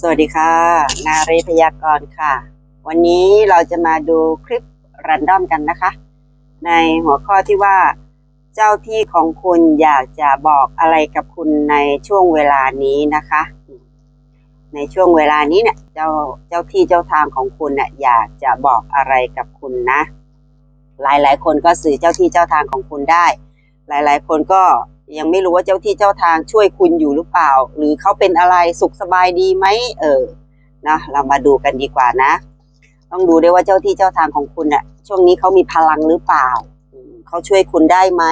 สวัสดีค่ะ นาเรพยากรณ์ค่ะ วันนี้เราจะมาดูคลิปรันดอมกันนะคะ ในหัวข้อที่ว่า เจ้าที่ของคุณอยากจะบอกอะไรกับคุณในช่วงเวลานี้นะคะ ในช่วงเวลานี้เนี่ยเจ้าเจ้าที่เจ้าทางของคุณเนี่ยอยากจะบอกอะไรกับคุณนะ หลายๆ คนก็สื่อเจ้าที่เจ้าทางของคุณได้ หลายๆ คนก็ ยังไม่รู้ว่าเจ้าที่เจ้าทางช่วยคุณอยู่หรือเปล่า หรือเขาเป็นอะไรสุขสบายดีไหมเออนะเรามาดูกันดีกว่านะ ต้องดูด้วยว่าเจ้าที่เจ้าทางของคุณเนี่ยช่วงนี้เขามีพลังหรือเปล่าเขาช่วยคุณได้ไหม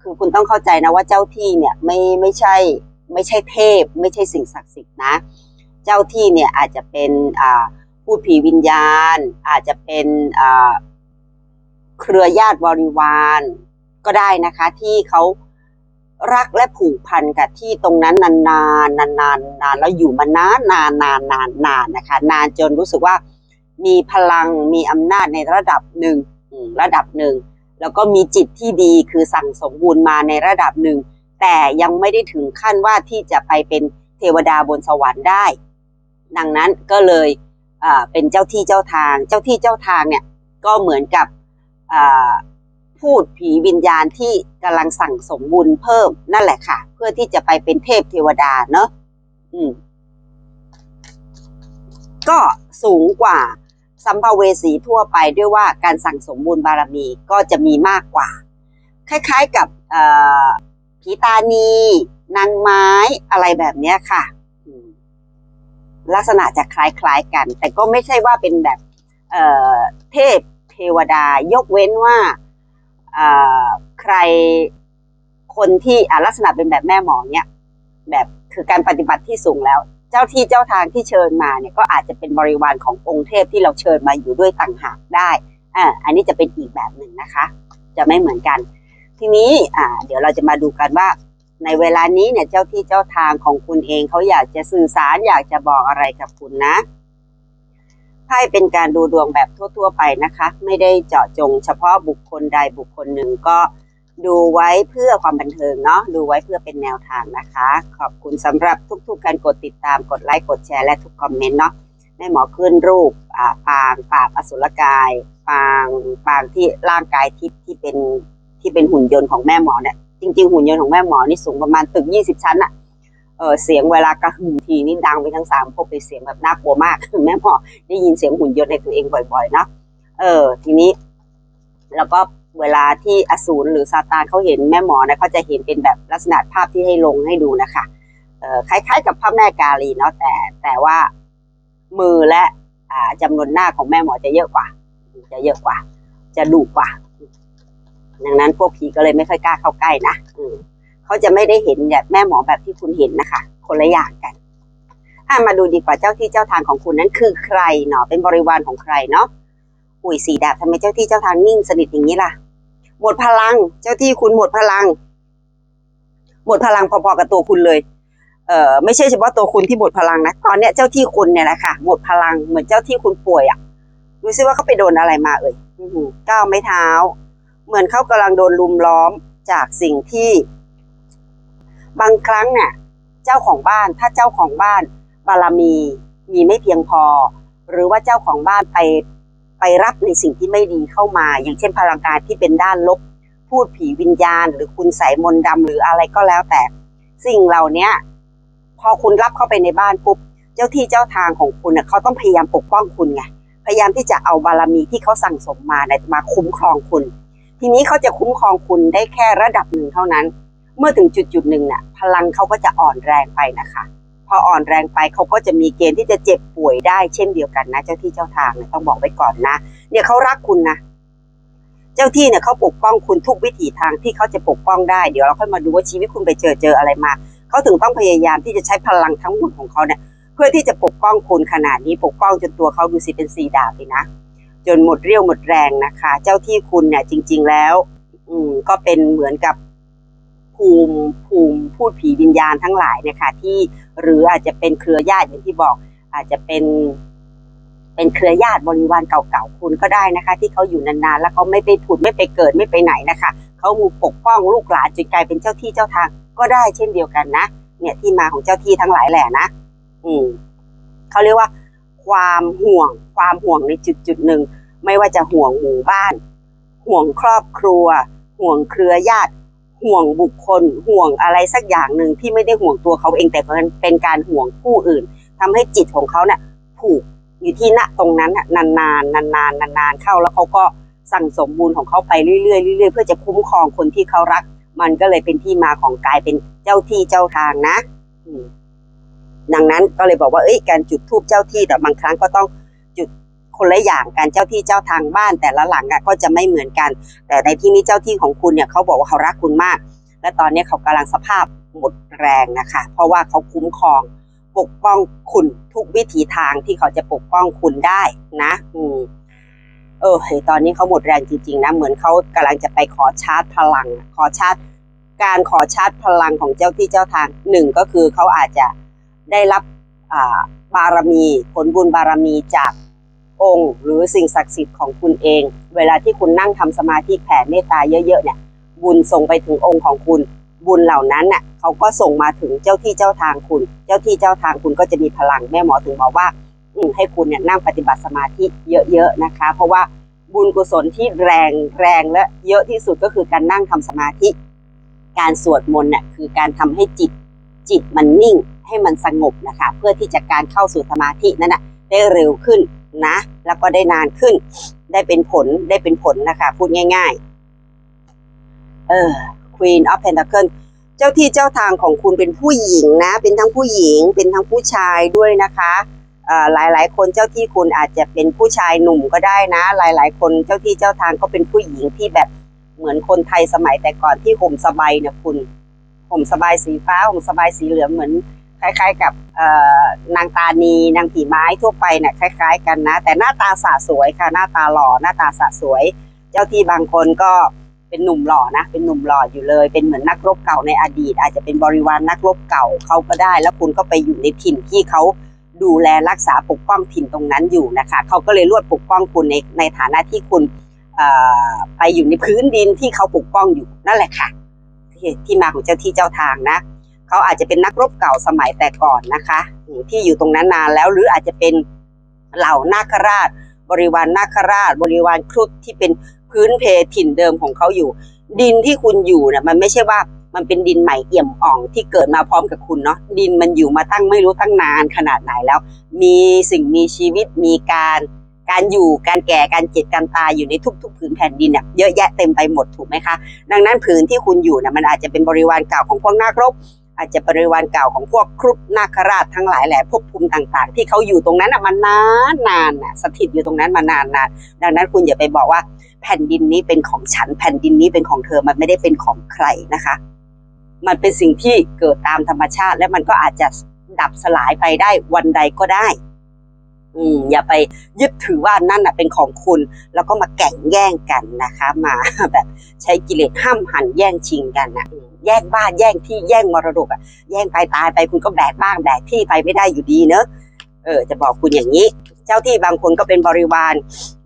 คือคุณต้องเข้าใจนะว่าเจ้าที่เนี่ยไม่ไม่ใช่ไม่ใช่เทพ ไม่ใช่สิ่งศักดิ์สิทธิ์นะ เจ้าที่เนี่ยอาจจะเป็นอ่าพูดผีวิญญาณ อาจจะเป็นอ่าเครือญาติบริวาร ก็ได้นะคะ ที่เขา รักและผูกพันกับที่ตรงนั้นนานๆนานๆนานนานแล้วอยู่มานานนานนานนานนานนะคะ นานจนรู้สึกว่ามีพลังมีอำนาจในระดับหนึ่งระดับหนึ่ง แล้วก็มีจิตที่ดีคือสั่งสมบูรณ์มาในระดับหนึ่ง แต่ยังไม่ได้ถึงขั้นว่าที่จะไปเป็นเทวดาบนสวรรค์ได้ ดังนั้นก็เลยเป็นเจ้าที่เจ้าทาง เจ้าที่เจ้าทางเนี่ยก็เหมือนกับ พูดผีวิญญาณที่กำลังสั่งสมบุญเพิ่มนั่นแหละค่ะ เพื่อที่จะไปเป็นเทพเทวดาเนอะอืม ก็สูงกว่าสัมภเวสีทั่วไปด้วยว่าการสั่งสมบุญบารมีก็จะมีมากกว่า คล้ายๆกับผีตานีนางไม้อะไรแบบเนี้ยค่ะ ลักษณะจะคล้ายๆกัน แต่ก็ไม่ใช่ว่าเป็นแบบเเทพเทวดายกเว้นว่า ใครคนที่ลักษณะเป็นแบบแม่หมอเนี้ยแบบคือการปฏิบัติที่สูงแล้ว เจ้าที่เจ้าทางที่เชิญมาเนี่ยก็อาจจะเป็นบริวารขององค์เทพที่เราเชิญมาอยู่ด้วยต่างหากได้อ่าอันนี้จะเป็นอีกแบบหนึ่งนะคะ จะไม่เหมือนกัน ทีนี้อ่าเดี๋ยวเราจะมาดูกันว่า ในเวลานี้เนี่ยเจ้าที่เจ้าทางของคุณเองเขาอยากจะสื่อสารอยากจะบอกอะไรกับคุณนะ ไพ่เป็นการดูดวงแบบทั่ว ๆ ไปนะคะ ไม่ได้เจาะจง เฉพาะบุคคลใดบุคคลหนึ่งก็ดูไว้เพื่อความบันเทิงเนาะดูไว้เพื่อเป็นแนวทางนะคะ ขอบคุณสำหรับทุก ๆ การกดติดตามกดไลค์กดแชร์และทุกคอมเมนต์เนาะแม่หมอขึ้นรูปอ่าปางปราบอสุรกายปางปางที่ร่างกายทิพย์ที่เป็นที่เป็นหุ่นยนต์ของแม่หมอเนี่ยจริง ๆ หุ่นยนต์ของแม่หมอนี่สูงประมาณตึก 20 ชั้นอะ เออเสียงเวลากระหึ่มทีนี่ดังไปทั้งสามภพเลยเสียงแบบน่ากลัวมากแม่หมอได้ยินเสียงหุ่นยนต์ในตัวเองบ่อยๆนะเออ ทีนี้ แล้วก็เวลาที่อสูรหรือซาตานเขาเห็นแม่หมอนะเขาจะเห็นเป็นแบบลักษณะภาพที่ให้ลงให้ดูนะคะเออคล้าย ๆ กับพระแม่กาลีเนาะแต่แต่ว่ามือและอ่าจำนวนหน้าของแม่หมอจะเยอะกว่า จะเยอะกว่า จะดุกว่า ดังนั้นพวกผีก็เลยไม่ค่อยกล้าเข้าใกล้นะ เขาจะไม่ได้เห็นแบบแม่หมอแบบที่คุณเห็นนะคะ คนละอย่างกันอะมาดูดีกว่าเจ้าที่เจ้าทางของคุณนั้นคือใครเนาะเป็นบริวารของใครเนาะอุ้ยสีดาบทำไมเจ้าที่เจ้าทางนิ่งสนิทอย่างนี้ล่ะ หมดพลัง เจ้าที่คุณหมดพลัง หมดพลังพอๆกับตัวคุณเลยเอ่อไม่ใช่เฉพาะตัวคุณที่หมดพลังนะตอนเนี้ยเจ้าที่คุณเนี่ยแหละค่ะหมดพลังเหมือนเจ้าที่คุณป่วยอะดูซิว่าเขาไปโดนอะไรมาเอ่ยก้าวไม่เท้า เหมือนเขากำลังโดนลุมล้อมจากสิ่งที่ บางครั้งเนี่ยเจ้าของบ้านถ้าเจ้าของบ้านบารมีมีไม่เพียงพอ หรือว่าเจ้าของบ้านไปไปรับในสิ่งที่ไม่ดีเข้ามา อย่างเช่นพลังงานที่เป็นด้านลบ พูดผีวิญญาณ หรือคุณใส่มนต์ดำหรืออะไรก็แล้วแต่ สิ่งเหล่านี้พอคุณรับเข้าไปในบ้านปุ๊บเจ้าที่เจ้าทางของคุณเน่ยเขาต้องพยายามปกป้องคุณไงพยายามที่จะเอาบารมีที่เขาสั่งสมมาเนี่ยมาคุ้มครองคุณ ทีนี้เขาจะคุ้มครองคุณได้แค่ระดับหนึ่งเท่านั้น เมื่อถึงจุดจุดหนึ่งน่ะพลังเขาก็จะอ่อนแรงไปนะคะ พออ่อนแรงไปเขาก็จะมีเกณฑ์ที่จะเจ็บป่วยได้เช่นเดียวกันนะ เจ้าที่เจ้าทางเนี่ยต้องบอกไว้ก่อนนะ เนี่ยเขารักคุณนะเจ้าที่เนี่ยเขาปกป้องคุณทุกวิถีทางที่เขาจะปกป้องได้ เดี๋ยวเราค่อยมาดูว่าชีวิตคุณไปเจอเจออะไรมา เขาถึงต้องพยายามที่จะใช้พลังทั้งหมดของเขาเนี่ยเพื่อที่จะปกป้องคุณขนาดนี้ปกป้องจนตัวเขาดูสิเป็นสีดาบเลยนะ จนหมดเรี่ยวหมดแรงนะคะ เจ้าที่คุณเนี่ยจริง ๆแล้ว อืมก็เป็นเหมือนกับ ภูมิภูมิพูดผีวิญญาณทั้งหลายเนี่ยค่ะที่หรืออาจจะเป็นเครือญาติอย่างที่บอก อาจจะเป็น เป็นเครือญาติบริวารเก่าๆคุณก็ได้นะคะ ที่เขาอยู่นานๆแล้วเขาไม่ไปผุดไม่ไปเกิดไม่ไปไหนนะคะเขามูปกป้องลูกหลานจนกลายเป็นเจ้าที่เจ้าทางก็ได้เช่นเดียวกันนะเนี่ยที่มาของเจ้าที่ทั้งหลายแหละนะอืมเขาเรียกว่า ความห่วง ความห่วงในจุดจุดหนึ่งไม่ว่าจะห่วงหมู่บ้าน ห่วงครอบครัว ห่วงเครือญาติ ห่วงบุคคลห่วงอะไรสักอย่างหนึ่งที่ไม่ได้ห่วงตัวเขาเองแต่มันเป็นการห่วงผู้อื่นทำให้จิตของเขาเนี่ยผูกอยู่ที่ณตรงนั้นน่ะนานๆนานๆนานๆเข้าแล้วเขาก็สั่งสมบุญของเขาไปเรื่อยๆเรื่อยๆเพื่อจะคุ้มครองคนที่เขารัก มันก็เลยเป็นที่มาของกายเป็นเจ้าที่เจ้าทางนะดังนั้นก็เลยบอกว่าเอ้ยการจุดธูปเจ้าที่แต่บางครั้งก็ต้อง คนละอย่างการเจ้าที่เจ้าทางบ้านแต่ละหลังอะก็จะไม่เหมือนกัน แต่ในที่นี้เจ้าที่ของคุณเนี่ยเขาบอกว่าเขารักคุณมาก และตอนนี้เขากำลังสภาพหมดแรงนะคะ เพราะว่าเขาคุ้มครองปกป้องคุณทุกวิถีทางที่เขาจะปกป้องคุณได้นะ อืมเออเฮ้ยตอนนี้เขาหมดแรงจริงๆนะ เหมือนเขากำลังจะไปขอชาร์จพลัง ขอชาร์จการขอชาร์จพลังของเจ้าที่เจ้าทางหนึ่งก็คือเขาอาจจะได้รับบารมีผลบุญบารมีจาก องค์ หรือสิ่งศักดิ์สิทธิ์ของคุณเอง เวลาที่คุณนั่งทำสมาธิแผ่เมตตาเยอะๆเนี่ย บุญส่งไปถึงองค์ของคุณ บุญเหล่านั้นน่ะเขาก็ส่งมาถึงเจ้าที่เจ้าทางคุณ เจ้าที่เจ้าทางคุณก็จะมีพลังแม่หมอถึงบอกว่าอืให้คุณเนี่ยนั่งปฏิบัติสมาธิเยอะๆนะคะ เพราะว่าบุญกุศลที่แรงแรงและเยอะที่สุดก็คือการนั่งทำสมาธิ การสวดมนต์เนี่ยคือการทำให้จิตจิตมันนิ่งให้มันสงบนะคะ เพื่อที่จะการเข้าสู่สมาธินั้นน่ะได้เร็วขึ้น นะ แล้วก็ได้นานขึ้น ได้เป็นผลได้เป็นผลนะคะพูดง่าย ๆ เออ Queen of Pentacle เจ้าที่เจ้าทางของคุณเป็นผู้หญิงนะ เป็นทั้งผู้หญิง เป็นทั้งผู้ชายด้วยนะคะเอ่อหลายคนเจ้าที่คุณอาจจะเป็นผู้ชายหนุ่มก็ได้นะ หลายๆคนเจ้าที่เจ้าทางก็เป็นผู้หญิงที่แบบเหมือนคนไทยสมัยแต่ก่อนที่ห่มสบายเนี่ยคุณ ห่มสบายสีฟ้าห่มสบายสีเหลืองเหมือน คล้ายๆ กับนางตานีนางผีไม้ทั่วไปเนี่ยคล้าย ๆ กันนะ แต่หน้าตาสะสวยค่ะหน้าตาหล่อหน้าตาสะสวย เจ้าที่บางคนก็เป็นหนุ่มหล่อนะเป็นหนุ่มหล่ออยู่เลย เป็นเหมือนนักรบเก่าในอดีต อาจจะเป็นบริวารนักรบเก่าเขาก็ได้ แล้วคุณก็ไปอยู่ในถิ่นที่เขาดูแลรักษาปกป้องถิ่นตรงนั้นอยู่นะคะเขาก็เลยรวดปกป้องคุณในในฐานะที่คุณไปอยู่ในพื้นดินที่เขาปกป้องอยู่นั่นแหละค่ะที่ที่มาของเจ้าที่เจ้าทางนะ เขาอาจจะเป็นนักรบเก่าสมัยแต่ก่อนนะคะที่อยู่ตรงนั้นนานแล้วหรืออาจจะเป็นเหล่านาคราช บริวารนาคราช บริวารครุฑที่เป็นพื้นเพถิ่นเดิมของเขาอยู่ ดินที่คุณอยู่เนี่ยมันไม่ใช่ว่ามันเป็นดินใหม่เอี่ยมอ่องที่เกิดมาพร้อมกับคุณเนาะดินมันอยู่มาตั้งไม่รู้ตั้งนานขนาดไหนแล้ว มีสิ่งมีชีวิตมีการการอยู่การแก่การเจ็บการตายอยู่ในทุกๆผืนแผ่นดินเนี่ยเยอะแยะเต็มไปหมดถูกไหมคะ ดังนั้นผืนที่คุณอยู่เนี่ยมันอาจจะเป็นบริวารเก่าของพวกนาครบ อาจจะบริวารเก่าของพวกครุฑนาคราชทั้งหลายแหละภพภูมิต่าง ๆ ที่เขาอยู่ตรงนั้นน่ะมานานนานน่ะสถิตอยู่ตรงนั้นมานานนานดังนั้นคุณอย่าไปบอกว่าแผ่นดินนี้เป็นของฉัน แผ่นดินนี้เป็นของเธอมันไม่ได้เป็นของใครนะคะ มันเป็นสิ่งที่เกิดตามธรรมชาติ และมันก็อาจจะดับสลายไปได้วันใดก็ได้ อืมอย่าไปยึดถือว่านั่นน่ะเป็นของคุณ แล้วก็มาแก่งแย่งกันนะคะ มาแบบใช้กิเลสห้ามหันแย่งชิงกันนะอืมแย่งบ้านแย่งที่แย่งมรดกอะแย่งไปตายไปคุณก็แบกบ้างแบกที่ไปไม่ได้อยู่ดีเนอะเออจะบอกคุณอย่างนี้ เจ้าที่บางคนก็เป็นบริวาร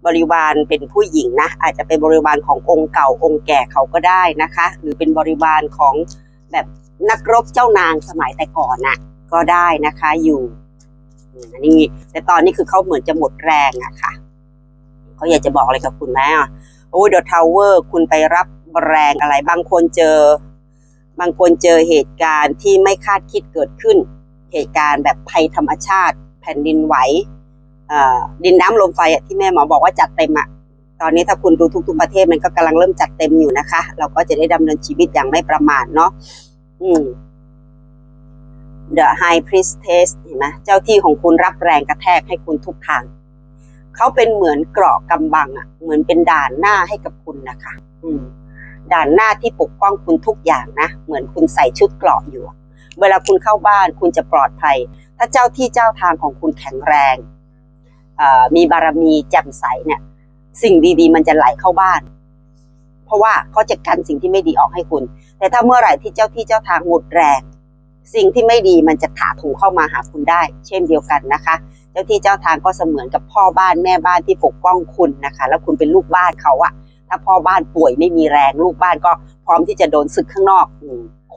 บริวารเป็นผู้หญิงนะอาจจะเป็นบริวารขององค์เก่าองค์แก่เขาก็ได้นะคะ หรือเป็นบริวารของแบบนักรบเจ้านางสมัยแต่ก่อนน่ะก็ได้นะคะอยู่ อันนี้แต่ตอนนี้คือเขาเหมือนจะหมดแรงอะค่ะเขาอยากจะบอกอะไรกับคุณไหมอะโอ้ยเดอะทาวเวอร์คุณไปรับแรงอะไร บางคนเจอ บางคนเจอเหตุการณ์ที่ไม่คาดคิดเกิดขึ้น เหตุการณ์แบบภัยธรรมชาติ แผ่นดินไหวดินน้ำลมไฟที่แม่หมอบอกว่าจัดเต็มอะตอนนี้ถ้าคุณดูทุกๆประเทศมันก็กำลังเริ่มจัดเต็มอยู่นะคะ เราก็จะได้ดำเนินชีวิตอย่างไม่ประมาทเนาะอืม The High Priestess เห็นไหมเจ้าที่ของคุณรับแรงกระแทกให้คุณทุกทาง เขาเป็นเหมือนเกราะกำบังอะเหมือนเป็นด่านหน้าให้กับคุณนะคะ อืม ด่านหน้าที่ปกป้องคุณทุกอย่างนะ เหมือนคุณใส่ชุดเกราะอยู่ เวลาคุณเข้าบ้านคุณจะปลอดภัย ถ้าเจ้าที่เจ้าทางของคุณแข็งแรง มีบารมีแจ่มใสเนี่ย สิ่งดีๆ มันจะไหลเข้าบ้าน เพราะว่าเขาจะกันสิ่งที่ไม่ดีออกให้คุณ แต่ถ้าเมื่อไหร่ที่เจ้าที่เจ้าทางหมดแรง สิ่งที่ไม่ดีมันจะถาโถมเข้ามาหาคุณได้ เช่นเดียวกันนะคะ เจ้าที่เจ้าทางก็เสมือนกับพ่อบ้านแม่บ้านที่ปกป้องคุณนะคะ แล้วคุณเป็นลูกบ้านเขาอะถ้าพ่อบ้านป่วยไม่มีแรงลูกบ้านก็พร้อมที่จะโดนศึกข้างนอก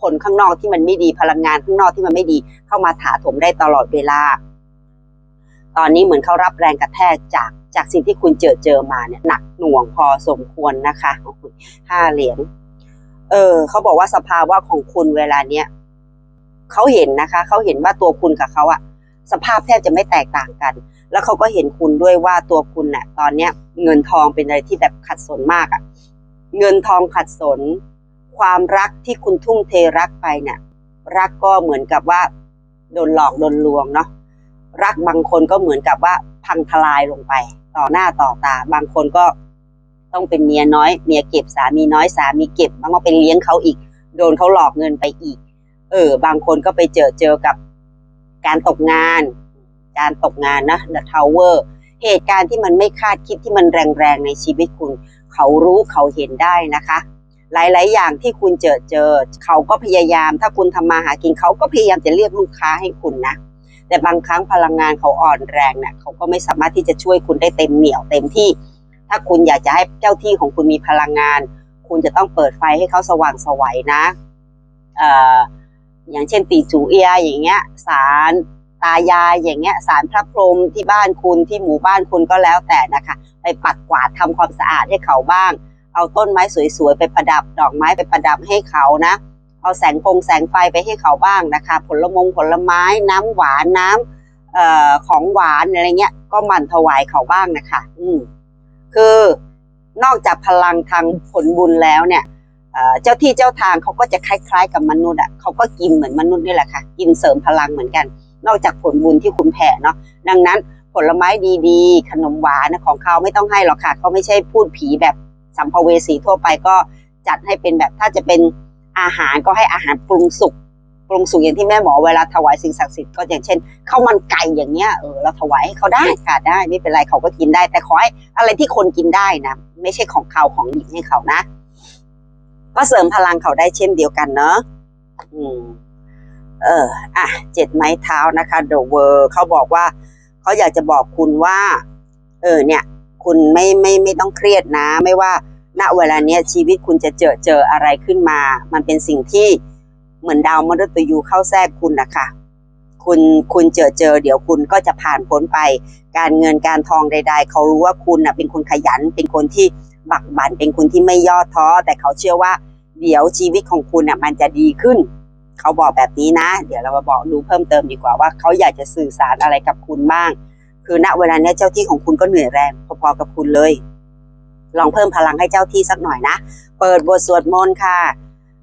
คนข้างนอกที่มันไม่ดีพลังงานข้างนอกที่มันไม่ดี เข้ามาถาโถมได้ตลอดเวลา ตอนนี้เหมือนเขารับแรงกระแทกจากจากสิ่งที่คุณเจอเจอมาเนี่ยหนักหน่วงพอสมควรนะคะห้าเหรียญเออเขาบอกว่าสภาวะของคุณเวลาเนี้ย เขาเห็นนะคะ เขาเห็นว่าตัวคุณกับเขาอะสภาพแทบจะไม่แตกต่างกัน แล้วเขาก็เห็นคุณด้วยว่าตัวคุณน่ะตอนเนี้ยเงินทองเป็นอะไรที่แบบขัดสนมากอะเงินทองขัดสน ความรักที่คุณทุ่มเทรักไปเนี่ยรักก็เหมือนกับว่าโดนหลอกโดนลวงเนาะรักบางคนก็เหมือนกับว่าพังทลายลงไป ต่อหน้าต่อตา บางคนก็ต้องเป็นเมียน้อย เมียเก็บสามีน้อยสามีเก็บบางก็ไปเลี้ยงเขาอีก โดนเขาหลอกเงินไปอีก เออบางคนก็ไปเจอเจอกับการตกงาน การตกงานนะ The Tower เหตุการณ์ที่มันไม่คาดคิดที่มันแรงๆในชีวิตคุณ เขารู้เขาเห็นได้นะคะ หลาย ๆ อย่างที่คุณเจอเจอ เขาก็พยายาม ถ้าคุณทำมาหากินเขาก็พยายามจะเรียกลูกค้าให้คุณนะแต่บางครั้งพลังงานเขาอ่อนแรงเนี่ยเขาก็ไม่สามารถที่จะช่วยคุณได้เต็มเหนี่ยวเต็มที่ ถ้าคุณอยากจะให้เจ้าที่ของคุณมีพลังงาน คุณจะต้องเปิดไฟให้เขาสว่างสวัยนะ เอ่อ อย่างเช่นตีจูเอียอย่างเงี้ยสารตายายอย่างเงี้ยสารพระพรหมที่บ้านคุณที่หมู่บ้านคุณก็แล้วแต่นะคะ ไปปัดกวาดทำความสะอาดให้เขาบ้าง เอาต้นไม้สวยๆไปประดับ ดอกไม้ไปประดับให้เขานะ เอาแสงฟงแสงไฟไปให้เขาบ้างนะคะ ผลมงผลไม้น้ำหวานน้ำเอ่อของหวานอะไรเงี้ย ก็มั่นถวายเขาบ้างนะคะ อืมคือนอกจากพลังทางผลบุญแล้วเนี่ย เจ้าที่เจ้าทางเขาก็จะคล้ายๆ กับมนุษย์อะเขาก็กินเหมือนมนุษย์นี่แหละค่ะ กินเสริมพลังเหมือนกัน นอกจากผลบุญที่คุณแผ่เนาะดังนั้นผลไม้ดีๆ ขนมหวานของเขาไม่ต้องให้หรอกค่ะเขาไม่ใช่พูดผีแบบสัมภเวสีทั่วไปก็จัดให้เป็นแบบถ้าจะเป็นอาหารก็ให้อาหารปรุงสุกปรุงสุกอย่างที่แม่หมอเวลาถวายสิ่งศักดิ์สิทธิ์ก็อย่างเช่นข้าวมันไก่อย่างเงี้ยเออเราถวายให้เขาได้ค่ะได้ไม่เป็นไรเขาก็กินได้ แต่ขอให้อะไรที่คนกินได้นะไม่ใช่ของเขาของหยิบให้เขานะ ก็เสริมพลังเขาได้เช่นเดียวกันเนาะอืมเอออะเจ็ดไม้เท้านะคะ The World เขาบอกว่าเขาอยากจะบอกคุณว่า เออเนี่ย คุณไม่ไม่ไม่ต้องเครียดนะ ไม่ว่าณเวลาเนี้ยชีวิตคุณจะเจอเจออะไรขึ้นมา มันเป็นสิ่งที่เหมือนดาวมฤตยูเข้าแทรกคุณนะคะคุณคุณเจอเจอ เดี๋ยวคุณก็จะผ่านพ้นไป การเงินการทองใด ๆ เขารู้ว่าคุณน่ะเป็นคนขยันเป็นคนที่ บักบันเป็นคนที่ไม่ย่อท้อ แต่เขาเชื่อว่า เดี๋ยวชีวิตของคุณน่ะมันจะดีขึ้น เขาบอกแบบนี้นะ เดี๋ยวเรามาบอกดูเพิ่มเติมดีกว่าว่าเขาอยากจะสื่อสารอะไรกับคุณบ้าง คือณเวลาเนี้ยเจ้าที่ของคุณก็เหนื่อยแรงพอๆกับคุณเลย ลองเพิ่มพลังให้เจ้าที่สักหน่อยนะเปิดบทสวดมนต์ค่ะ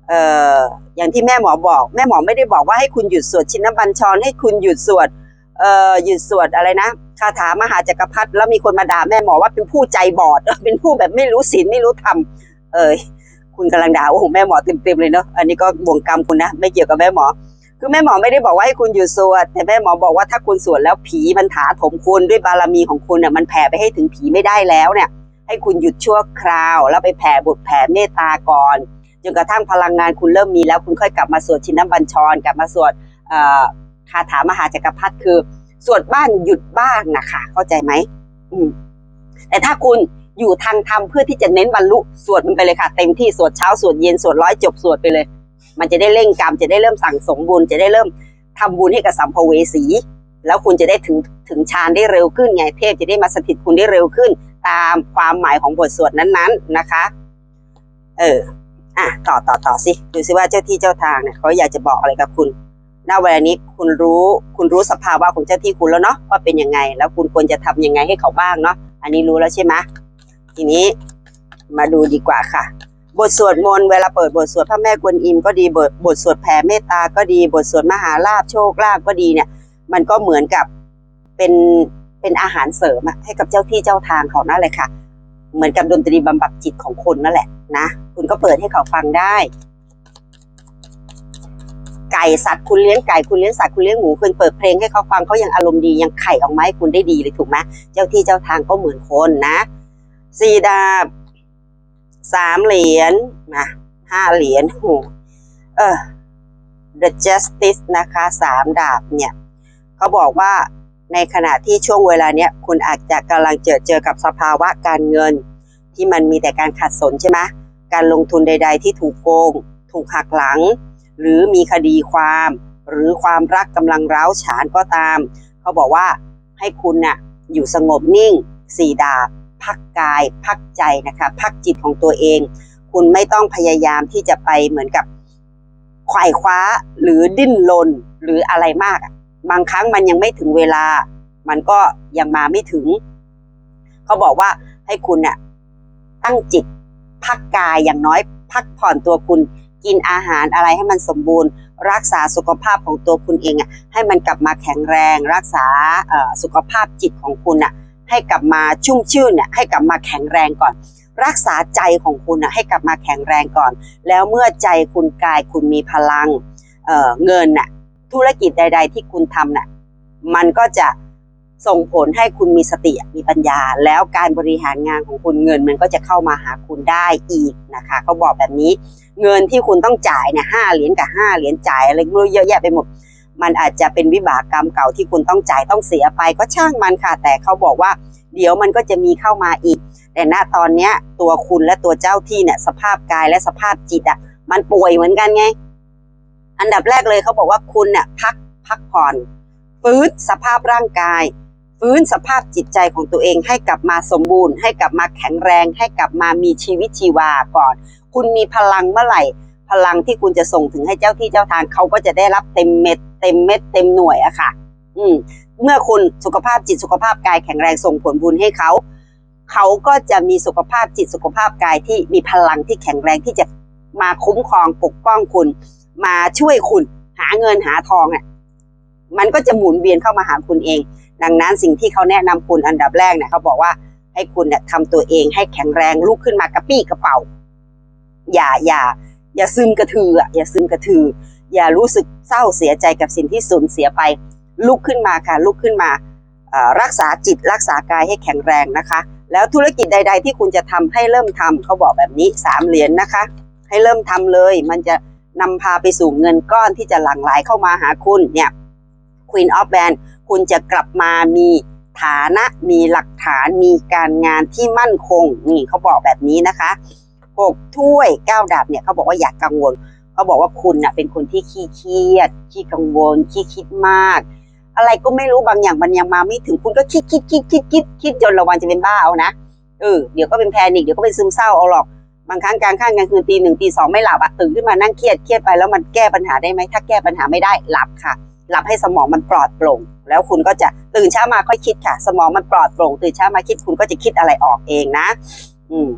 เอ่ออย่างที่แม่หมอบอก แม่หมอไม่ได้บอกว่าให้คุณหยุดสวดชินบัญชรให้คุณหยุดสวดเอ่อหยุดสวดอะไรนะ คาถามหาจักรพรรดิแล้วมีคนมาด่าแม่หมอว่าเป็นผู้ใจบอด เป็นผู้แบบไม่รู้ศีลไม่รู้ธรรมเอยคุณกำลังด่าโอ้โหแม่หมอเต็มๆเลยเนาะอันนี้ก็บ่วงกรรมคุณนะ ไม่เกี่ยวกับแม่หมอ คือแม่หมอไม่ได้บอกว่าให้คุณหยุดสวด แต่แม่หมอบอกว่าถ้าคุณสวดแล้วผีมันถาถมคุณด้วยบารมีของคุณเนี่ยมันแผ่ไปให้ถึงผีไม่ได้แล้วเนี่ย ให้คุณหยุดชั่วคราว แล้วไปแผ่บุตรแผ่เมตตาก่อนจนกระทั่งพลังงานคุณเริ่มมีแล้วคุณค่อยกลับมาสวดชินน้ำบัญชร กลับมาสวดคาถามหาจักรพรรดิคือ สวดบ้านหยุดบ้างนะคะเข้าใจไหมอืมแต่ถ้าคุณอยู่ทางธรรมเพื่อที่จะเน้นบรรลุสวดมันไปเลยค่ะ เต็มที่สวดเช้าสวดเย็นสวดร้อยจบสวดไปเลย มันจะได้เร่งกรรมจะได้เริ่มสั่งสมบุญจะได้เริ่มทำบุญให้กับสัมภเวสี แล้วคุณจะได้ถึงถึงฌานได้เร็วขึ้นไงเทพจะได้มาสถิตคุณได้เร็วขึ้น ตามความหมายของบทสวดนั้นๆนะคะ เอออะต่อต่อต่อสิดูสิว่าเจ้าที่เจ้าทางเนี่ยเขาอยากจะบอกอะไรกับคุณ ณเวลานี้คุณรู้คุณรู้สภาวะของเจ้าที่คุณแล้วเนาะว่าเป็นยังไง แล้วคุณควรจะทำยังไงให้เขาบ้างเนาะอันนี้รู้แล้วใช่ไหมทีนี้มาดูดีกว่าค่ะ บทสวดมนต์เวลาเปิดบทสวดพระแม่กวนอิมก็ดีบทบทสวดแผ่เมตตาก็ดีบทสวดมหาลาภโชคลาภก็ดีเนี่ย มันก็เหมือนกับเป็นเป็นอาหารเสริมอะให้กับเจ้าที่เจ้าทางเขานั่นแหละค่ะ เหมือนกับดนตรีบำบัดจิตของคนนั่นแหละนะ คุณก็เปิดให้เขาฟังได้ ก่สัตว์คุณเลี้ยงไก่คุณเลี้ยงสัตว์คุณเลี้ยงหมูคุณเปิดเพลงให้เขาฟังเขายังอารมณ์ดียังไข่ออกมาให้คุณได้ดีเลยถูกไหมเจ้าที่เจ้าทางก็เหมือนคนนะสี่ดาบสามเหรียญนะห้าเหรียญโหเออ the justice นะคะสามดาบเนี่ยเขาบอกว่าในขณะที่ช่วงเวลาเนี้ยคุณอาจจะกำลังเจอเจอกับสภาวะการเงิน ที่มันมีแต่การขัดสนใช่ไหมการลงทุนใด ๆ ที่ถูกโกง ถูกหักหลัง หรือมีคดีความ หรือความรักกำลังร้าวฉานก็ตาม เขาบอกว่าให้คุณน่ะอยู่สงบนิ่งสี่ดาบพักกาย พักใจนะคะ พักจิตของตัวเอง คุณไม่ต้องพยายามที่จะไปเหมือนกับไขว่คว้าหรือดิ้นรนหรืออะไรมาก บางครั้งมันยังไม่ถึงเวลา มันก็ยังมาไม่ถึง เขาบอกว่าให้คุณเนี่ยตั้งจิต พักกายอย่างน้อย พักผ่อนตัวคุณ กินอาหารอะไรให้มันสมบูรณ์ รักษาสุขภาพของตัวคุณเองอะให้มันกลับมาแข็งแรง รักษาสุขภาพจิตของคุณอะให้กลับมาชุ่มชื่นเนี่ยให้กลับมาแข็งแรงก่อน รักษาใจของคุณอะให้กลับมาแข็งแรงก่อน แล้วเมื่อใจคุณกายคุณมีพลังเเงินน่ะธุรกิจใด ๆ ที่คุณทำน่ะมันก็จะ ส่งผลให้คุณมีสติมีปัญญา แล้วการบริหารงานของคุณเงินมันก็จะเข้ามาหาคุณได้อีกนะคะเขาบอกแบบนี้ เงินที่คุณต้องจ่ายเนี่ยห้าเหรียญกับห้าเหรียญจ่ายอะไรไม่รู้เยอะแยะไปหมด มันอาจจะเป็นวิบากกรรมเก่าที่คุณต้องจ่ายต้องเสียไปก็ช่างมันค่ะ แต่เขาบอกว่าเดี๋ยวมันก็จะมีเข้ามาอีก แต่ณตอนเนี้ยตัวคุณและตัวเจ้าที่เนี่ยสภาพกายและสภาพจิตอะมันป่วยเหมือนกันไง อันดับแรกเลยเขาบอกว่าคุณเนี่ยพักพักผ่อนฟื้นสภาพร่างกาย ฟื้นสภาพจิตใจของตัวเองให้กลับมาสมบูรณ์ ให้กลับมาแข็งแรง ให้กลับมามีชีวิตชีวาก่อน คุณมีพลังเมื่อไหร่ พลังที่คุณจะส่งถึงให้เจ้าที่เจ้าทางเขาก็จะได้รับเต็มเม็ด เต็มเม็ดเต็มหน่วยอะค่ะ อืมเมื่อคุณสุขภาพจิตสุขภาพกายแข็งแรงส่งผลบุญให้เขา เขาก็จะมีสุขภาพจิตสุขภาพกายที่มีพลังที่แข็งแรงที่จะมาคุ้มครองปกป้องคุณ มาช่วยคุณหาเงินหาทองอะมันก็จะหมุนเวียนเข้ามาหาคุณเอง ดังนั้นสิ่งที่เขาแนะนำคุณอันดับแรกเนี่ยเขาบอกว่าให้คุณเนี่ยทำตัวเองให้แข็งแรงลุกขึ้นมากระปี้กระเป๋า อย่าอย่าอย่าซึมกระทืออะอย่าซึมกระทือ อย่ารู้สึกเศร้าเสียใจกับสิ่งที่สูญเสียไป ลุกขึ้นมาค่ะลุกขึ้นมารักษาจิตรักษากายให้แข็งแรงนะคะ แล้วธุรกิจใด ๆ ที่คุณจะทำให้เริ่มทำเขาบอกแบบนี้สามเหรียญนะคะ ให้เริ่มทำเลย มันจะนำพาไปสู่เงินก้อนที่จะหลั่งไหลเข้ามาหาคุณเนี่ย Queen of Band คุณจะกลับมามีฐานะมีหลักฐานมีการงานที่มั่นคงนี่เขาบอกแบบนี้นะคะหกถ้วยเก้าดาบเนี่ยเขาบอกว่าอย่ากกังวลเขาบอกว่าคุณน่ะเป็นคนที่ขี้เครียดขี้กังวลขี้คิดมาก อะไรก็ไม่รู้บางอย่างมันยังมาไม่ถึงคุณก็คิดคิดคิดคิดคิดคิดจนระวันจะเป็นบ้าเอานะเออเดี๋ยวก็เป็นแพนิคเดี๋ยวก็เป็นซึมเศร้าเอาหรอกบางครั้งกลางค่ำกลางคืนตีหนึ่งตีสองไม่หลับอะตื่นขึ้นมานั่งเครียดเครียดไปแล้วมันแก้ปัญหาได้ไหมถ้าแก้ปัญหาไม่ได้หลับค่ะ หลับให้สมองมันปลอดโปร่ง แล้วคุณก็จะตื่นเช้ามาค่อยคิดค่ะ สมองมันปลอดโปร่ง ตื่นเช้ามาคิดคุณก็จะคิดอะไรออกเองนะ อืม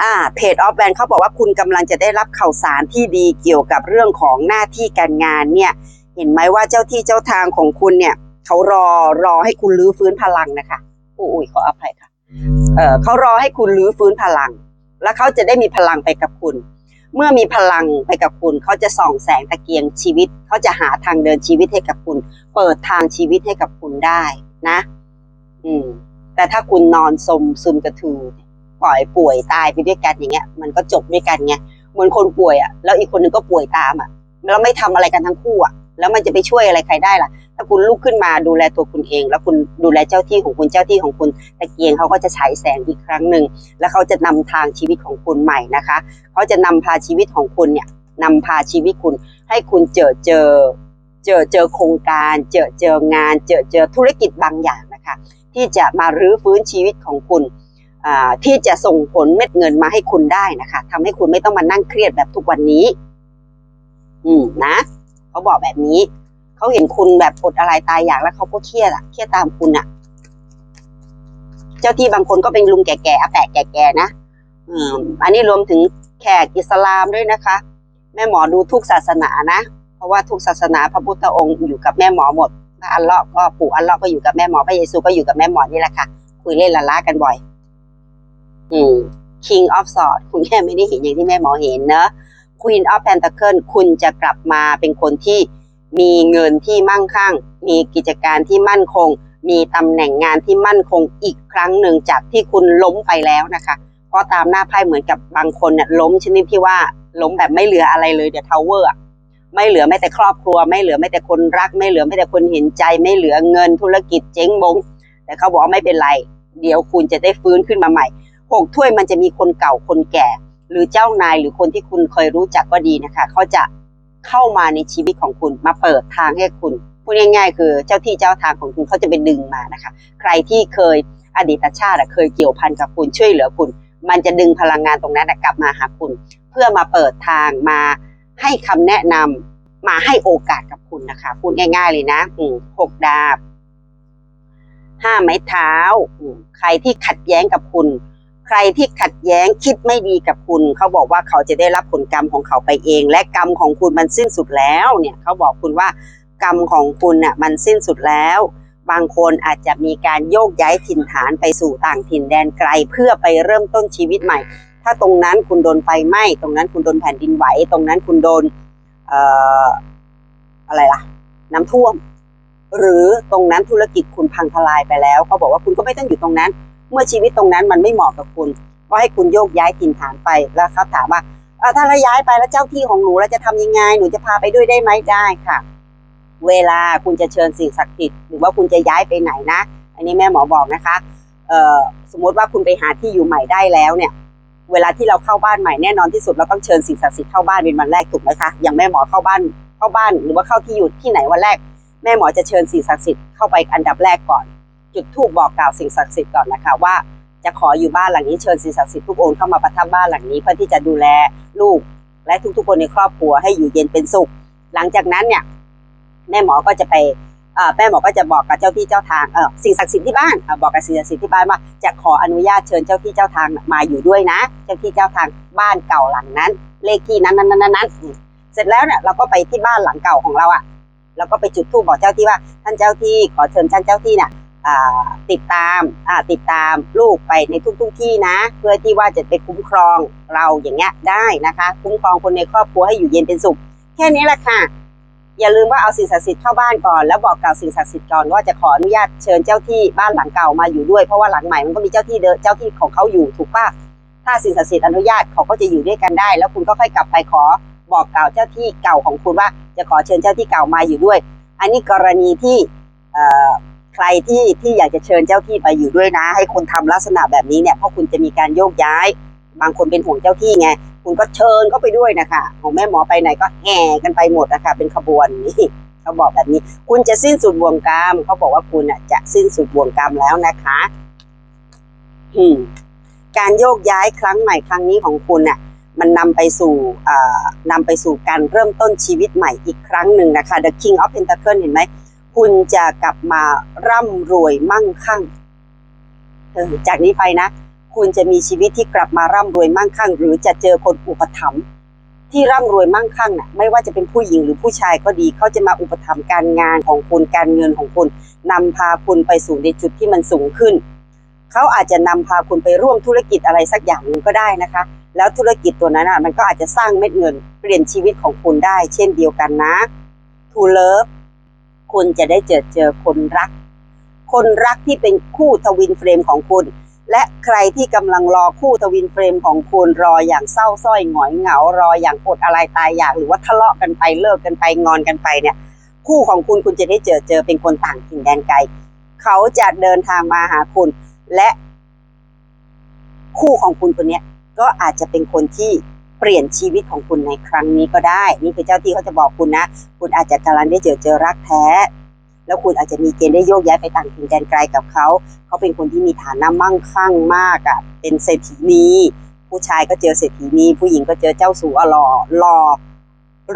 อ่าเพจออฟแบนเขาบอกว่าคุณกำลังจะได้รับข่าวสารที่ดีเกี่ยวกับเรื่องของหน้าที่การงานเนี่ย เห็นไหมว่าเจ้าที่เจ้าทางของคุณเนี่ยเขารอรอให้คุณรื้อฟื้นพลังนะคะอุ้ยขออภัยค่ะ เออเขารอให้คุณรื้อฟื้นพลัง แล้วเขาจะได้มีพลังไปกับคุณ เมื่อมีพลังไปกับคุณ เขาจะส่องแสงตะเกียงชีวิต เขาจะหาทางเดินชีวิตให้กับคุณ เปิดทางชีวิตให้กับคุณได้นะ อืม แต่ถ้าคุณนอนสมซึมกระทือปล่อยป่วยตายไปด้วยกันอย่างเงี้ย มันก็จบด้วยกันไงเหมือนคนป่วยอะแล้วอีกคนนึงก็ป่วยตามอะแล้วไม่ทำอะไรกันทั้งคู่อะ แล้วมันจะไปช่วยอะไรใครได้ล่ะ ถ้าคุณลุกขึ้นมาดูแลตัวคุณเอง แล้วคุณดูแลเจ้าที่ของคุณเจ้าที่ของคุณตะเกียงเขาก็จะฉายแสงอีกครั้งหนึ่งแล้วเขาจะนำทางชีวิตของคุณใหม่นะคะเขาจะนำพาชีวิตของคุณเนี่ยนำพาชีวิตคุณ ให้คุณเจอเจอเจอเจอโครงการ เจอเจองาน เจอเจอธุรกิจบางอย่างนะคะ ที่จะมารื้อฟื้นชีวิตของคุณอ่าที่จะส่งผลเม็ดเงินมาให้คุณได้นะคะทำให้คุณไม่ต้องมานั่งเครียดแบบทุกวันนี้ อืมนะ เขาบอกแบบนี้ เขาเห็นคุณแบบอดอะไรตายอยากแล้วเขาก็เครียดอะเครียดตามคุณอะเจ้าที่บางคนก็เป็นลุงแก่ๆอาแปะแก่ๆนะอืมอันนี้รวมถึงแขกอิสลามด้วยนะคะ แม่หมอดูทุกศาสนานะ เพราะว่าทุกศาสนาพระพุทธองค์อยู่กับแม่หมอหมดพระอัลเลาะห์ก็ปู่อัลเลาะห์ก็อยู่กับแม่หมอพระเยซูก็อยู่กับแม่หมอนี่แหละค่ะ คุยเล่นละล้ากันบ่อย อืม King of Swords คุณแค่ไม่ได้เห็นอย่างที่แม่หมอเห็นเนอะ Queen of Pentacle คุณจะกลับมาเป็นคนที่ มีเงินที่มั่งคั่ง มีกิจการที่มั่นคง มีตำแหน่งงานที่มั่นคงอีกครั้งหนึ่งจากที่คุณล้มไปแล้วนะคะ เพราะตามหน้าไพ่เหมือนกับบางคนเนี่ยล้มชนิดที่ว่าล้มแบบไม่เหลืออะไรเลยเดี๋ยวทาวเวอร์ไม่เหลือแม้แต่ครอบครัว ไม่เหลือแม้แต่คนรัก ไม่เหลือแม้แต่คนเห็นใจ ไม่เหลือเงินธุรกิจเจ๊งบง แต่เขาบอกว่าไม่เป็นไร เดี๋ยวคุณจะได้ฟื้นขึ้นมาใหม่หกถ้วยมันจะมีคนเก่าคนแก่ หรือเจ้านายหรือคนที่คุณเคยรู้จักก็ดีนะคะ เขาจะ เข้ามาในชีวิตของคุณมาเปิดทางให้คุณพูดง่ายๆ คือเจ้าที่เจ้าทางของคุณเขาจะไปดึงมานะคะ ใครที่เคยอดีตชาติเคยเกี่ยวพันกับคุณช่วยเหลือคุณ มันจะดึงพลังงานตรงนั้นกลับมาหาคุณ เพื่อมาเปิดทางมาให้คำแนะนำมาให้โอกาสกับคุณนะคะ พูดง่าย ๆ เลยนะหกดาบห้าไม้เท้าใครที่ขัดแย้งกับคุณ ใครที่ขัดแย้งคิดไม่ดีกับคุณ เขาบอกว่าเขาจะได้รับผลกรรมของเขาไปเอง และกรรมของคุณมันสิ้นสุดแล้วเนี่ยเขาบอกคุณว่ากรรมของคุณน่ะมันสิ้นสุดแล้ว บางคนอาจจะมีการโยกย้ายถิ่นฐานไปสู่ต่างถิ่นแดนไกลเพื่อไปเริ่มต้นชีวิตใหม่ ถ้าตรงนั้นคุณโดนไฟไหม้ตรงนั้นคุณโดนแผ่นดินไหวตรงนั้นคุณโดนเอ่ออะไรล่ะ น้ำท่วม หรือตรงนั้นธุรกิจคุณพังทลายไปแล้วเขาบอกว่าคุณก็ไม่ต้องอยู่ตรงนั้น เมื่อชีวิตตรงนั้นมันไม่เหมาะกับคุณ ก็ให้คุณโยกย้ายถิ่นฐานไปแล้วเขาถามว่าถ้าเราย้ายไปแล้วเจ้าที่ของหนูเราจะทำยังไงหนูจะพาไปด้วยได้ไหมได้ค่ะ เวลาคุณจะเชิญสิ่งศักดิ์สิทธิ์หรือว่าคุณจะย้ายไปไหนนะ อันนี้แม่หมอบอกนะคะเอ่อสมมติว่าคุณไปหาที่อยู่ใหม่ได้แล้วเนี่ย เวลาที่เราเข้าบ้านใหม่แน่นอนที่สุดเราต้องเชิญสิ่งศักดิ์สิทธิ์เข้าบ้านเป็นวันแรกถูกไหมคะอย่างแม่หมอเข้าบ้านเข้าบ้านหรือว่าเข้าที่อยู่ที่ไหนวันแรก แม่หมอจะเชิญสิ่งศักดิ์สิทธิ์เข้าไปอันดับแรกก่อน จุดธูปบอกกล่าวสิ่งศักดิ์สิทธิ์ก่อนนะคะว่าจะขออยู่บ้านหลังนี้เชิญสิ่งศักดิ์สิทธิ์ทุกองค์เข้ามาประทับบ้านหลังนี้เพื่อที่จะดูแลลูก และทุกๆ คนในครอบครัวให้อยู่เย็นเป็นสุข หลังจากนั้นเนี่ยแม่หมอก็จะไปแม่หมอก็จะบอกกับเจ้าที่เจ้าทางเออสิ่งศักดิ์สิทธิ์ที่บ้านอบอกกับสิ่งศักดิ์สิทธิ์ที่บ้านว่าจะขออนุญาตเชิญเจ้าที่เจ้าทางมาอยู่ด้วยนะ เจ้าที่เจ้าทางบ้านเก่าหลังนั้น เลขที่นั้นนั้นนั้นนั้นเสร็จแล้วเนี่ยเราก็ไปที่บ้านหลังเก่าของเราอะแล้วก็ไปจุดธูปบอกเจ้าที่ว่าท่านเจ้าที่ขอเชิญท่านเจ้าที่เนี่ย ติดตามติดตามลูกไปในทุกๆที่นะ เพื่อที่ว่าจะไปคุ้มครองเราอย่างเงี้ยได้นะคะ คุ้มครองคนในครอบครัวให้อยู่เย็นเป็นสุข แค่นี้แหละค่ะ อย่าลืมว่าเอาสิ่งศักดิ์สิทธิ์เข้าบ้านก่อน แล้วบอกกล่าวสิ่งศักดิ์สิทธิ์ก่อนว่าจะขออนุญาตเชิญเจ้าที่บ้านหลังเก่ามาอยู่ด้วยเพราะว่าหลังใหม่มันก็มีเจ้าที่เดิมเจ้าที่ของเขาอยู่ถูกป่ะถ้าสิ่งศักดิ์สิทธิ์อนุญาตเขาก็จะอยู่ด้วยกันได้ แล้วคุณก็ค่อยกลับไปขอบอกกล่าวเจ้าที่เก่าของคุณว่า จะขอเชิญเจ้าที่เก่ามาอยู่ด้วย อันนี้กรณีที่ ใครที่ที่อยากจะเชิญเจ้าที่ไปอยู่ด้วยนะ ให้คุณทำลักษณะแบบนี้เนี่ยเพราะคุณจะมีการโยกย้าย บางคนเป็นห่วงเจ้าที่ไงคุณก็เชิญเข้าไปด้วยนะคะของแม่หมอไปไหนก็แห่กันไปหมดนะคะเป็นขบวนนี่เขาบอกแบบนี้ คุณจะสิ้นสุดบ่วงกรรมเขาบอกว่าคุณอะจะสิ้นสุดบ่วงกรรมแล้วนะคะอืมการโยกย้ายครั้งใหม่ครั้งนี้ของคุณน่ะมันนำไปสู่เอ่อนำไปสู่การเริ่มต้นชีวิตใหม่อีกครั้งหนึ่งนะคะ The King of Pentacle เห็นไหม คุณจะกลับมาร่ำรวยมั่งคั่งเออจากนี้ไปนะ คุณจะมีชีวิตที่กลับมาร่ำรวยมั่งคั่ง หรือจะเจอคนอุปถัมภ์ที่ร่ำรวยมั่งคั่งน่ะไม่ว่าจะเป็นผู้หญิงหรือผู้ชายก็ดีเขาจะมาอุปถัมภ์การงานของคุณการเงินของคุณนำพาคุณไปสู่ในจุดที่มันสูงขึ้นเขาอาจจะนำพาคุณไปร่วมธุรกิจอะไรสักอย่างหนึ่งก็ได้นะคะ แล้วธุรกิจตัวนั้นอะมันก็อาจจะสร้างเม็ดเงิน เปลี่ยนชีวิตของคุณได้ เช่นเดียวกันนะ To Love คุณจะได้เจอเจอคนรัก คนรักที่เป็นคู่ทวินเฟรมของคุณ และใครที่กำลังรอคู่ทวินเฟรมของคุณรออย่างเศร้าส้อยหงอยเหงารออย่างอดอะไรตายอยากหรือว่าทะเลาะกันไปเลิกกันไปงอนกันไปเนี่ยคู่ของคุณคุณจะได้เจอเจอเป็นคนต่างถิ่นแดนไกล เขาจะเดินทางมาหาคุณ และ คู่ของคุณคนนี้ก็อาจจะเป็นคนที่ ลี่ยนชีวิตของคุณในครั้งนี้ก็ได้ นี่คือเจ้าที่เขาจะบอกคุณนะ คุณอาจจะกำลังได้เจอเจอรักแท้ แล้วคุณอาจจะมีเกณฑ์ได้โยกย้ายไปต่างถิ่นแดนไกลกับเขา เขาเป็นคนที่มีฐานะมั่งคั่งมากอะ เป็นเศรษฐีนีผู้ชายก็เจอเศรษฐีนีผู้หญิงก็เจอเจ้าสัวหล่อหล่อ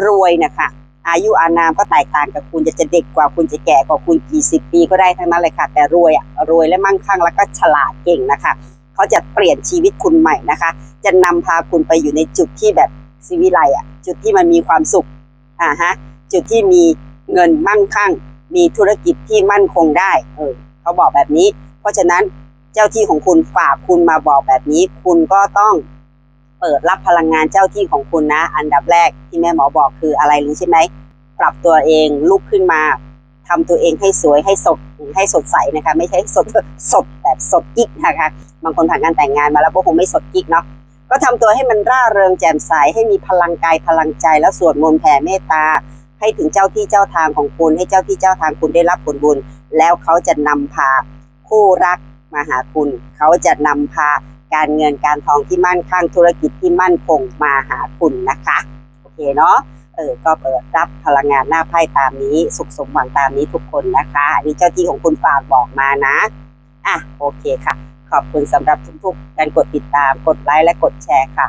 รวยนะคะอายุอานามก็แตกต่างกับคุณจะจะเด็กกว่าคุณจะแก่กว่าคุณกี่สิบปีก็ได้ทั้งนั้นเลยค่ะแต่รวยอะรวยและมั่งคั่งแล้วก็ฉลาดเก่งนะคะ เขาจะเปลี่ยนชีวิตคุณใหม่นะคะ จะนำพาคุณไปอยู่ในจุดที่แบบสิวิไลอะจุดที่มันมีความสุขอ่าฮะจุดที่มีเงินมั่งคั่ง มีธุรกิจที่มั่นคงได้เออเขาบอกแบบนี้ เพราะฉะนั้นเจ้าที่ของคุณฝากคุณมาบอกแบบนี้ คุณก็ต้องเปิดรับพลังงานเจ้าที่ของคุณนะ อันดับแรกที่แม่หมอบอกคืออะไรรู้ใช่ไหมปรับตัวเองลุกขึ้นมา ทำตัวเองให้สวยให้สดให้สดใสนะคะ ไม่ใช่สดสดแบบสดกิ๊กนะคะ บางคนผ่านการแต่งงานมาแล้วก็คงไม่สดกิ๊กเนาะก็ทำตัวให้มันร่าเริงแจ่มใสให้มีพลังกายพลังใจแล้วสวดมนต์แผ่เมตตา ให้ถึงเจ้าที่เจ้าทางของคุณ ให้เจ้าที่เจ้าทางคุณได้รับผลบุญ แล้วเขาจะนำพาคู่รักมาหาคุณ เขาจะนำพาการเงินการทองที่มั่นคงธุรกิจที่มั่นคงมาหาคุณนะคะ โอเคเนาะ เออก็เปิดรับพลังงานหน้าไพ่ตามนี้ สุขสมหวังตามนี้ทุกคนนะคะ อันนี้เจ้าที่ของคุณฝากบอกมานะ อะโอเคค่ะ ขอบคุณสำหรับทุกๆการกดติดตามกดไลค์และกดแชร์ค่ะ